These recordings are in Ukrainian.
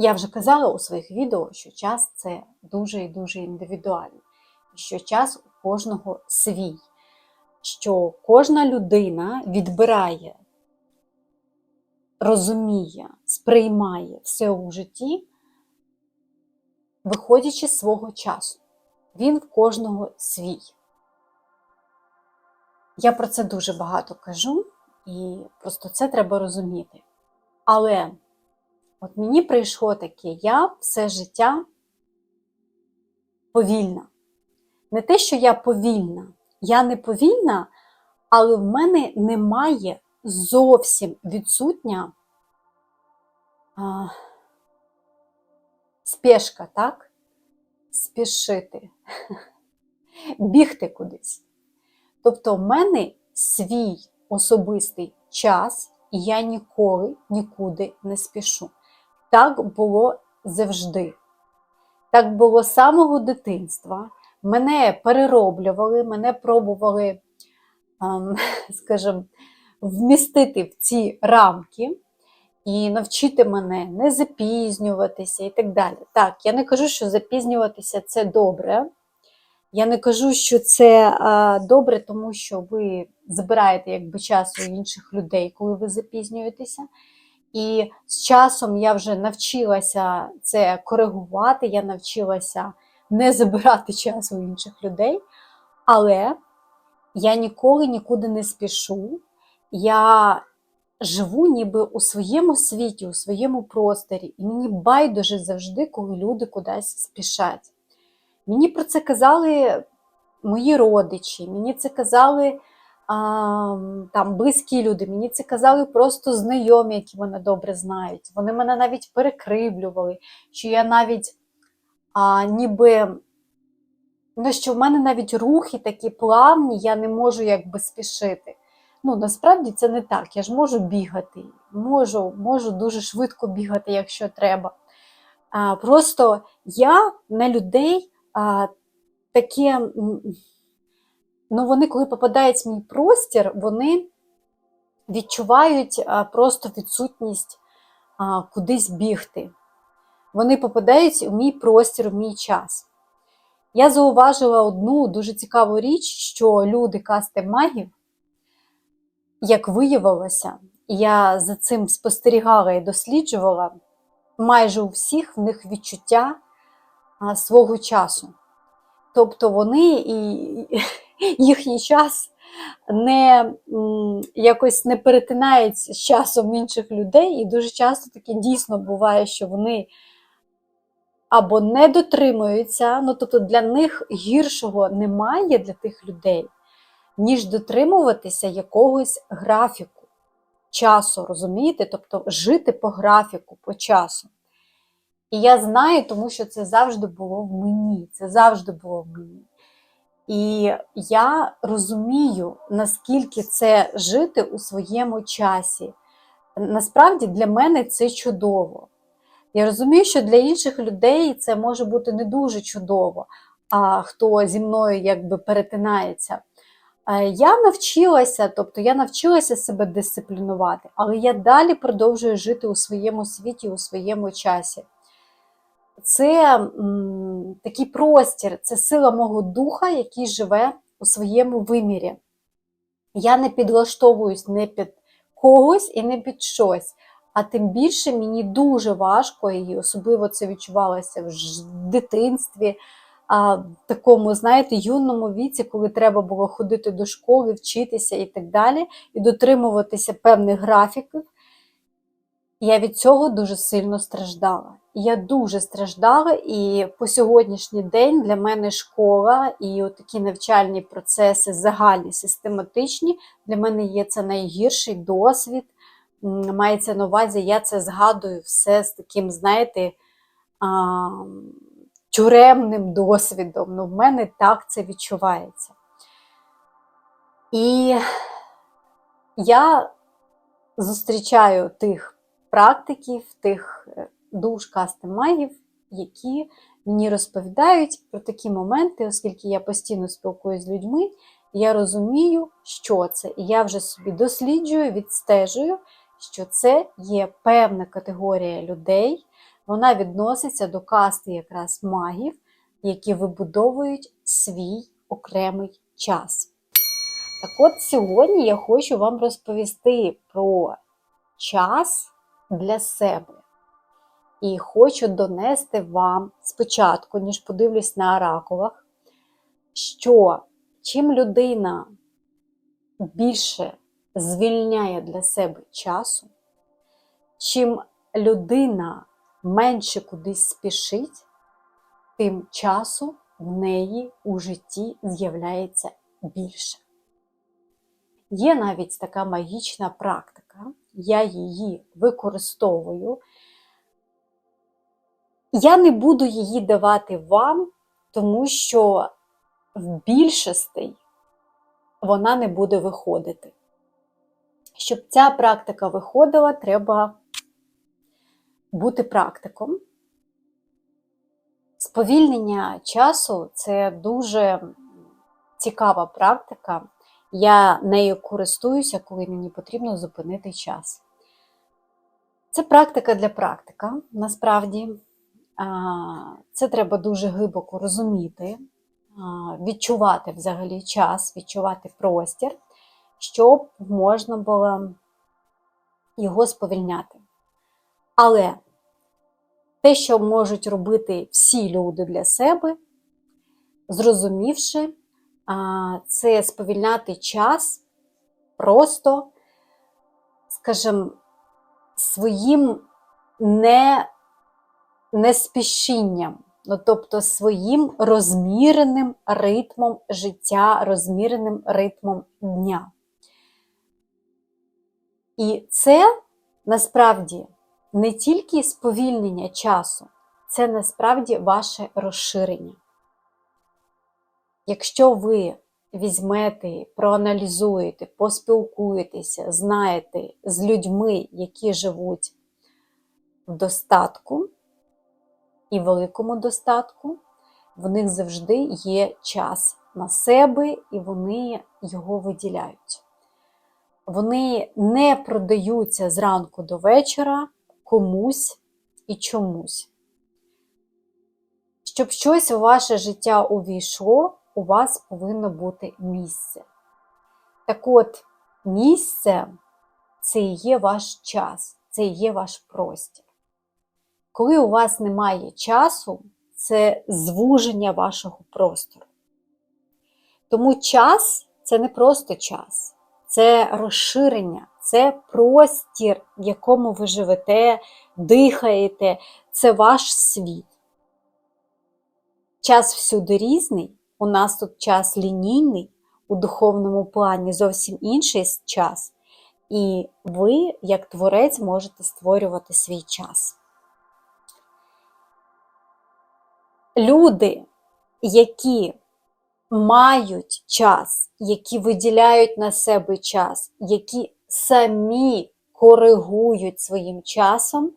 Я вже казала у своїх відео, що час це дуже і дуже індивідуально, що час у кожного свій, що кожна людина відбирає, розуміє, сприймає все у житті, виходячи з свого часу. Він в кожного свій. Я про це дуже багато кажу, і просто це треба розуміти. Але от мені прийшло таке, я все життя повільна. Не те, що я повільна, я не повільна, але в мене немає зовсім відсутня а, спешка, так? Спішити, бігти кудись. Тобто, в мене свій особистий час, і я ніколи нікуди не спішу. Так було завжди. Так було з самого дитинства. Мене перероблювали, мене пробували, ем, скажімо, вмістити в ці рамки і навчити мене не запізнюватися і так далі. Так, я не кажу, що запізнюватися це добре. Я не кажу, що це а, добре, тому що ви забираєте якби час у інших людей, коли ви запізнюєтеся. І з часом я вже навчилася це коригувати, я навчилася не забирати час у інших людей, але я ніколи нікуди не спішу. Я живу ніби у своєму світі, у своєму просторі, і мені байдуже завжди, коли люди кудись спішать. Мені про це казали мої родичі, мені це казали там близькі люди, мені це казали просто знайомі, які мене добре знають. Вони мене навіть перекривлювали, що я навіть а, ніби. Ну, що в мене навіть рухи такі плавні, я не можу якби спішити. Ну, насправді це не так. Я ж можу бігати, можу, можу дуже швидко бігати, якщо треба. А, Просто я на людей а, таке, ну вони, коли попадають в мій простір, вони відчувають просто відсутність кудись бігти. Вони попадають у мій простір, в мій час. Я зауважила одну дуже цікаву річ, що люди касти магів, як виявилося, я за цим спостерігала і досліджувала, майже у всіх в них відчуття свого часу. Тобто вони і їхній час не якось не перетинається з часом інших людей, і дуже часто таке дійсно буває, що вони або не дотримуються, ну тобто для них гіршого немає для тих людей, ніж дотримуватися якогось графіку часу, розумієте? Тобто жити по графіку, по часу. І я знаю, тому що це завжди було в мені. Це завжди було в мені. І я розумію, наскільки це жити у своєму часі. Насправді для мене це чудово. Я розумію, що для інших людей це може бути не дуже чудово, а хто зі мною якби перетинається. Е, Я навчилася, тобто я навчилася себе дисциплінувати, але я далі продовжую жити у своєму світі, у своєму часі. Це такий простір, це сила мого духа, який живе у своєму вимірі. Я не підлаштовуюсь не під когось і не під щось. А тим більше мені дуже важко, і особливо це відчувалося в дитинстві, а, в такому, знаєте, юному віці, коли треба було ходити до школи, вчитися і так далі, і дотримуватися певних графіків. Я від цього дуже сильно страждала. Я дуже страждала, і по сьогоднішній день для мене школа і такі навчальні процеси загальні, систематичні, для мене є це найгірший досвід. Мається на увазі, я це згадую все з таким, знаєте, а, тюремним досвідом. Ну, в мене так це відчувається. І я зустрічаю тих практиків, тих е, душ касти магів, які мені розповідають про такі моменти, оскільки я постійно спілкуюся з людьми, я розумію, що це. І я вже собі досліджую, відстежую, що це є певна категорія людей, Вона відноситься до касти якраз магів, які вибудовують свій окремий час. Так от сьогодні я хочу вам розповісти про час для себе. І хочу донести вам спочатку, ніж подивлюсь на оракулах, що чим людина більше звільняє для себе часу, чим людина менше кудись спішить, тим часу в неї у житті з'являється більше. Є навіть така магічна практика, я її використовую. Я не буду її давати вам, тому що в більшості вона не буде виходити. Щоб ця практика виходила, треба бути практиком. Сповільнення часу це дуже цікава практика. Я нею користуюся, коли мені потрібно зупинити час. Це практика для практика, насправді. Це треба дуже глибоко розуміти, відчувати взагалі час, відчувати простір, щоб можна було його сповільняти. Але те, що можуть робити всі люди для себе, зрозумівши, це сповільняти час просто, скажімо, своїм не, неспішінням, ну, тобто своїм розміреним ритмом життя, розміреним ритмом дня. І це насправді не тільки сповільнення часу, це насправді ваше розширення. Якщо ви візьмете, проаналізуєте, поспілкуєтеся, знаєте з людьми, які живуть в достатку і великому достатку, в них завжди є час на себе і вони його виділяють. Вони не продаються зранку до вечора комусь і чомусь. Щоб щось у ваше життя увійшло, у вас повинно бути місце. Так от, місце це і є ваш час, це і є ваш простір. Коли у вас немає часу, це звуження вашого простору. Тому час це не просто час, це розширення, це простір, в якому ви живете, дихаєте, це ваш світ. Час всюди різний, у нас тут час лінійний, у духовному плані зовсім інший час. І ви, як творець, можете створювати свій час. Люди, які мають час, які виділяють на себе час, які самі коригують своїм часом,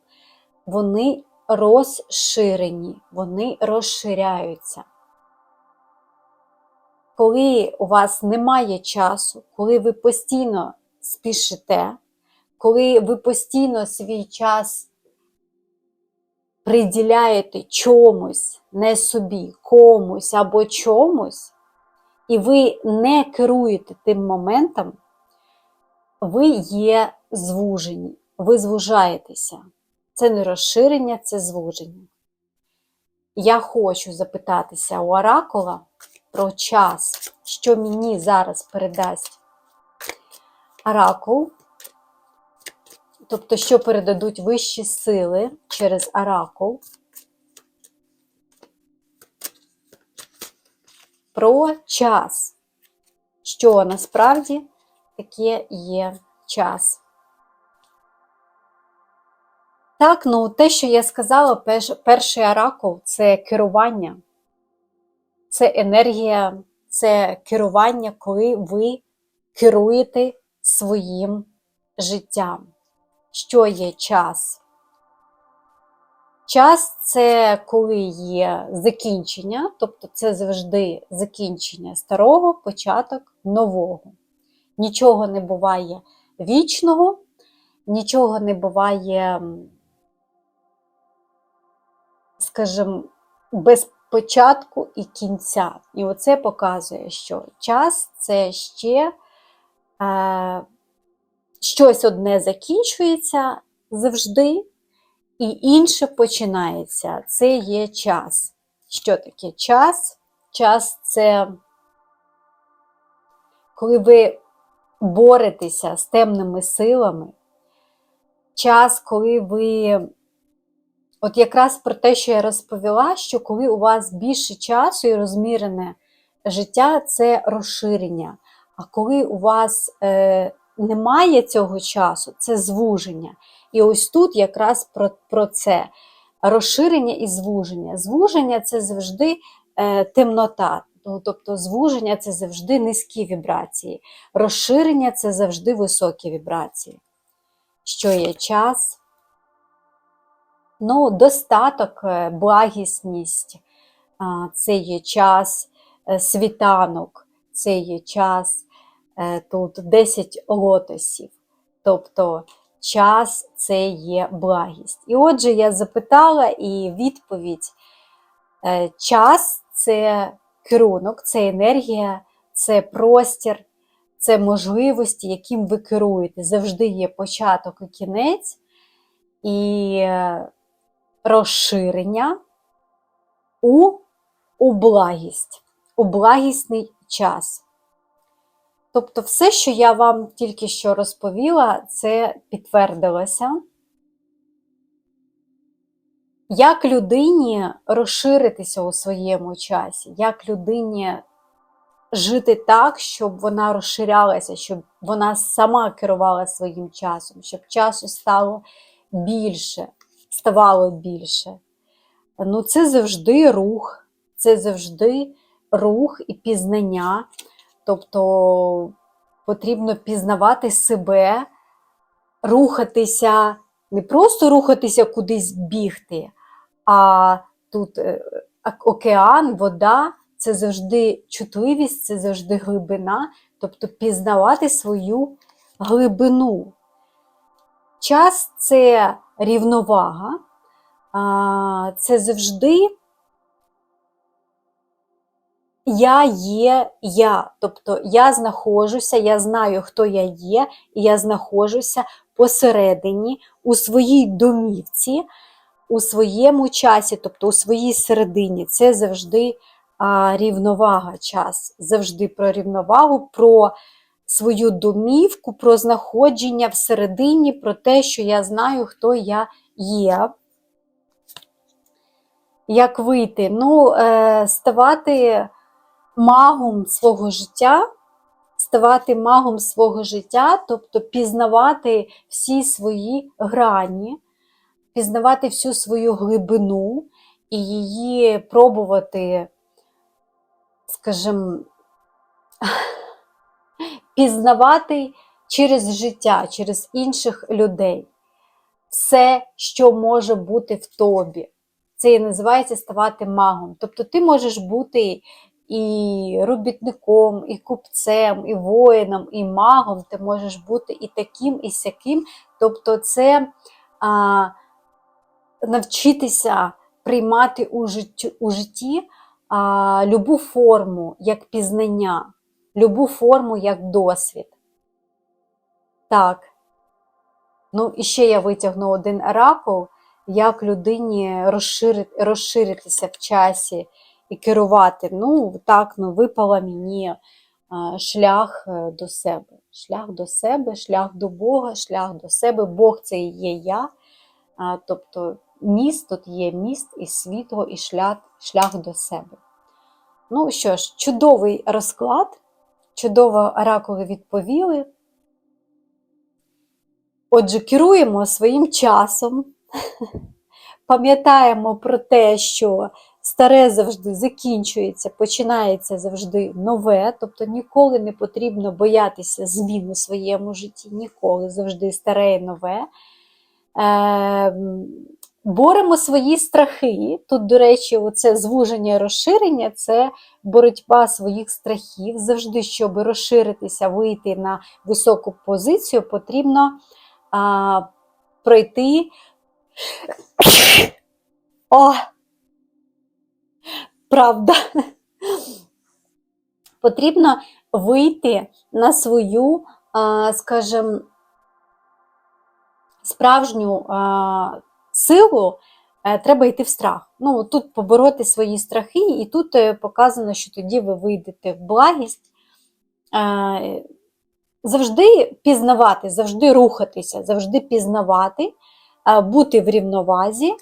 вони розширені, вони розширяються. Коли у вас немає часу, коли ви постійно спішите, коли ви постійно свій час приділяєте чомусь, не собі, комусь або чомусь, і ви не керуєте тим моментом, ви є звужені, ви звужаєтеся. Це не розширення, це звуження. Я хочу запитатися у Оракула про час, що мені зараз передасть Оракул, тобто, що передадуть вищі сили через Оракул. Про час, що насправді таке є час. Так, ну те, що я сказала, перший оракул це керування, це енергія, це керування, коли ви керуєте своїм життям. Що є час? Час це коли є закінчення, тобто це завжди закінчення старого, початок нового. Нічого не буває вічного, нічого не буває скажімо, без початку і кінця. І оце показує, що час це ще е, щось одне закінчується завжди, і інше починається. Це є час. Що таке час? Час це коли ви боретеся з темними силами, час, коли ви. От якраз про те, що я розповіла, що коли у вас більше часу і розмірене життя, це розширення. А коли у вас е, немає цього часу, це звуження. І ось тут якраз про, про це розширення і звуження. Звуження це завжди е, темнота. Ну, Тобто звуження це завжди низькі вібрації, розширення це завжди високі вібрації. Що є час? Ну, достаток, е, благісність, це є час, е, світанок, це є час, тут 10 лотосів. Тобто час це є благість. І отже, я запитала і відповідь: е, час це керунок, це енергія, це простір, це можливості, яким ви керуєте. Завжди є початок і кінець. І е, розширення у, у благість, у благісний час. Тобто, все, що я вам тільки що розповіла, це підтвердилося. Як людині розширитися у своєму часі, як людині жити так, щоб вона розширялася, щоб вона сама керувала своїм часом, щоб часу стало більше, ставало більше. Ну, це завжди рух, це завжди рух і пізнання. Тобто потрібно пізнавати себе, рухатися, не просто рухатися кудись бігти, а тут е, океан, вода це завжди чутливість, це завжди глибина, тобто пізнавати свою глибину. Час це рівновага, це завжди я є я. Тобто я знаходжуся, я знаю, хто я є, і я знаходжуся посередині у своїй домівці, у своєму часі, тобто у своїй середині. Це завжди а, рівновага час, завжди про рівновагу, про свою домівку, про знаходження всередині, про те, що я знаю, хто я є. Як вийти? Ну, е, ставати магом свого життя, ставати магом свого життя, тобто пізнавати всі свої грані, пізнавати всю свою глибину і її пробувати, скажімо, пізнавати через життя, через інших людей. Все, що може бути в тобі. Це і називається ставати магом. Тобто ти можеш бути і робітником, і купцем, і воїном, і магом, ти можеш бути і таким, і сяким. Тобто, це а, навчитися приймати у житті, у житті а, любу форму як пізнання, любу форму як досвід. Так. Ну, і ще я витягну один оракул, як людині розширити, розширитися в часі і керувати. Ну, так, ну, випала мені шлях е, до себе. Шлях до себе, шлях до Бога, шлях до себе. Бог це і є я. Тобто міст тут є міст і світло, і шлях, шлях до себе. Ну що ж, чудовий розклад, чудово оракули відповіли. Отже, керуємо своїм часом, пам'ятаємо про те, що старе завжди закінчується, починається завжди нове, тобто ніколи не потрібно боятися змін у своєму житті, ніколи завжди старе і нове. Е, Боремо свої страхи. Тут, до речі, оце звуження і розширення це боротьба своїх страхів. Завжди, щоб розширитися, вийти на високу позицію, потрібно а, пройти. О, правда. Потрібно вийти на свою, скажімо, справжню силу, е, треба йти в страх. Ну, тут побороти свої страхи, і тут е, показано, що тоді ви вийдете в благість. Е, Завжди пізнавати, завжди рухатися, завжди пізнавати, бути в рівновазі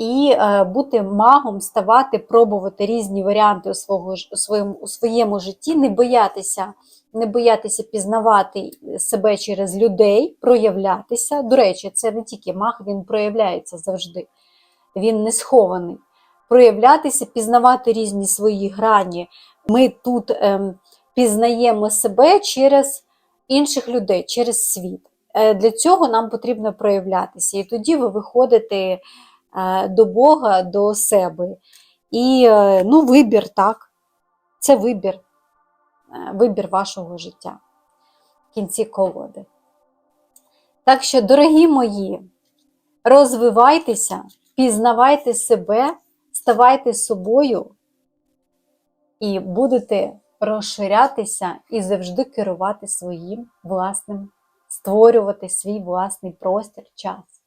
і е, бути магом, ставати, пробувати різні варіанти у, свого, у, своєму, у своєму житті, не боятися, не боятися пізнавати себе через людей, проявлятися. До речі, це не тільки маг, він проявляється завжди, він не схований. Проявлятися, пізнавати різні свої грані. Ми тут ем, пізнаємо себе через інших людей, через світ. Е, Для цього нам потрібно проявлятися. І тоді ви виходите до Бога, до себе. І е, ну, вибір, так. Це вибір, е, вибір вашого життя в кінці колоди. Так що, дорогі мої, розвивайтеся, пізнавайте себе, ставайте собою і будете розширятися і завжди керувати своїм власним, створювати свій власний простір, час.